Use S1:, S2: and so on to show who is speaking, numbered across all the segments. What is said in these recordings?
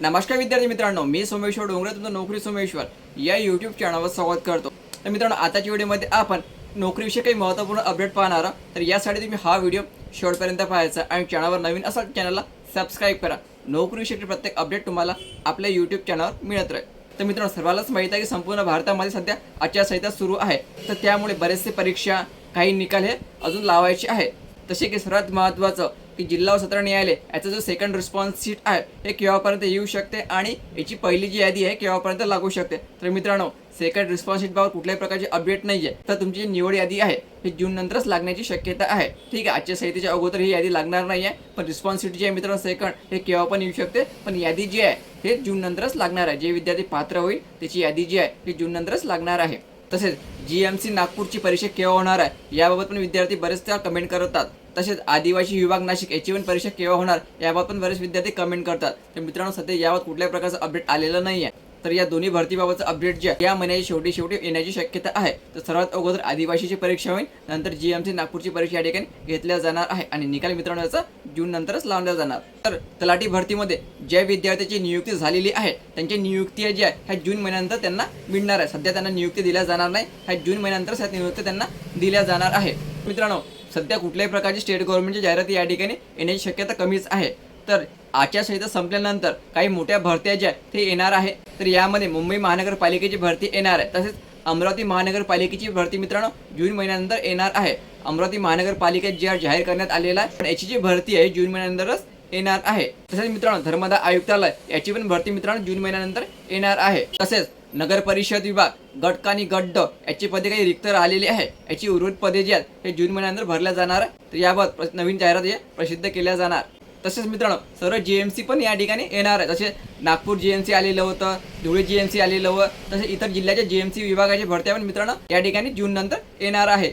S1: नमस्कार विद्यार्थी मित्रांनो मी सोमेश्वर डोंगरे तुमचं नोकरी सोमेश्वर या यूट्यूब चॅनलवर स्वागत करतो. तर मित्रांनो आताच्या व्हिडिओमध्ये आपण नोकरीविषयी काही महत्त्वपूर्ण अपडेट पाहणार आहोत. तर यासाठी तुम्ही हा व्हिडिओ शेवटपर्यंत पाहायचा आणि चॅनलवर नवीन असाल चॅनलला सबस्क्राईब करा. नोकरीविषयी प्रत्येक अपडेट तुम्हाला आपल्या यूट्यूब चॅनलवर मिळत राहील. तर मित्रांनो सर्वांनाच माहीत आहे की संपूर्ण भारतामध्ये सध्या आचारसंहिता सुरू आहे. तर त्यामुळे बरेचसे परीक्षा काही निकाल हे अजून लावायचे आहे तसे की सर्वात महत्त्वाचं की जिल्हा व सत्र न्यायालय याचा जो सेकंड रिस्पॉन्स सीट आहे हे केव्हापर्यंत येऊ शकते आणि याची पहिली जी यादी आहे केव्हापर्यंत लागू शकते? तर मित्रांनो सेकंड रिस्पॉन्स सीटबाबत कुठल्याही प्रकारची अपडेट नाही आहे तर तुमची जी निवड यादी आहे ही जून नंतरच लागण्याची शक्यता आहे. ठीक आहे आजच्या संहितेच्या अगोदर ही यादी लागणार नाही आहे पण रिस्पॉन्स सीट जी आहे मित्रांनो सेकंड हे केव्हा पण येऊ शकते? पण यादी जी आहे हे जून नंतरच लागणार आहे. जे विद्यार्थी पात्र होईल त्याची यादी जी आहे ही जून नंतरच लागणार आहे. तसेच जी एम सी नागपूरची परीक्षा केव्हा होणार आहे याबाबत पण विद्यार्थी बरेचदा कमेंट करतात. तसेच आदिवासी विभाग नाशिक याची पण परीक्षा केव्हा होणार याबाबत पण बरेच विद्यार्थी कमेंट करतात. तर मित्रांनो सध्या याबाबत कुठल्याही प्रकारचं अपडेट आलेलं नाही आहे तर या दोन्ही भरतीबाबतचं अपडेट जे या महिन्याची शेवटी शेवटी येण्याची शक्यता आहे. तर सर्वात अगोदर आदिवासीची परीक्षा होईल नंतर जी एम सी नागपूरची परीक्षा या ठिकाणी घेतल्या जाणार आहे. आणि निकाल मित्रांनो याचा जून नंतरच लावल्या जाणार. तर तलाठी भरतीमध्ये ज्या विद्यार्थ्याची नियुक्ती झालेली आहे त्यांची नियुक्ती जी आहे ह्या जून महिन्यानंतर त्यांना मिळणार आहे. सध्या त्यांना नियुक्ती दिल्या जाणार नाही ह्या जून महिन्यानंतर ह्या नियुक्ती त्यांना दिल्या जाणार आहे. मित्रांनो सध्या कुठल्याही प्रकारची स्टेट गव्हर्नमेंटची जाहिराती या ठिकाणी येण्याची शक्यता कमीच आहे. तर आचारसंहिता संपल्यानंतर काही मोठ्या भरत्या ज्या ते येणार आहे. तर यामध्ये मुंबई महानगरपालिकेची भरती येणार आहे. तसेच अमरावती महानगरपालिकेची भरती मित्रांनो जून महिन्यानंतर येणार आहे. अमरावती महानगरपालिकेत ज्या जाहीर करण्यात आलेला आहे पण याची जी भरती आहे जून महिन्यानंतरच येणार आहे. तसेच मित्रांनो धर्मदा आयुक्तालय याची पण भरती मित्रांनो जून महिन्यानंतर येणार आहे. तसेच नगरपरिषद विभाग गटक आणि गड्ड याची पदे काही रिक्त राहिलेली आहे. याची उर्वरित पदे जी आहेत हे जून महिन्यानंतर भरल्या जाणार तर याबाबत प्र- नवीन जाहिरात हे प्रसिद्ध केल्या जाणार. तसेच मित्रांनो सर्व जी एम सी पण या ठिकाणी येणार आहे जसे नागपूर जी एम सी आलेलं होतं धुळे जी एम सी आलेलं होतं तसे इतर जिल्ह्याच्या जी एम सी विभागाच्या भरत्या पण मित्रांनो या ठिकाणी जून नंतर येणार आहे.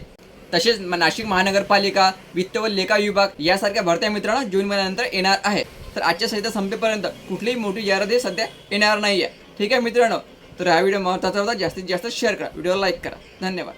S1: तसेच नाशिक महानगरपालिका वित्त व लेखा विभाग यासारख्या भरत्या मित्रांनो जून महिन्यानंतर येणार आहे. तर आजच्या संहिता संपेपर्यंत कुठलीही मोठी जाहिरात हे सध्या येणार नाही आहे ठीक आहे मित्रांनो तर हा व्हिडिओ महत्त्वाचा होता. जास्तीत जास्त शेअर करा. व्हिडिओला लाईक करा. धन्यवाद.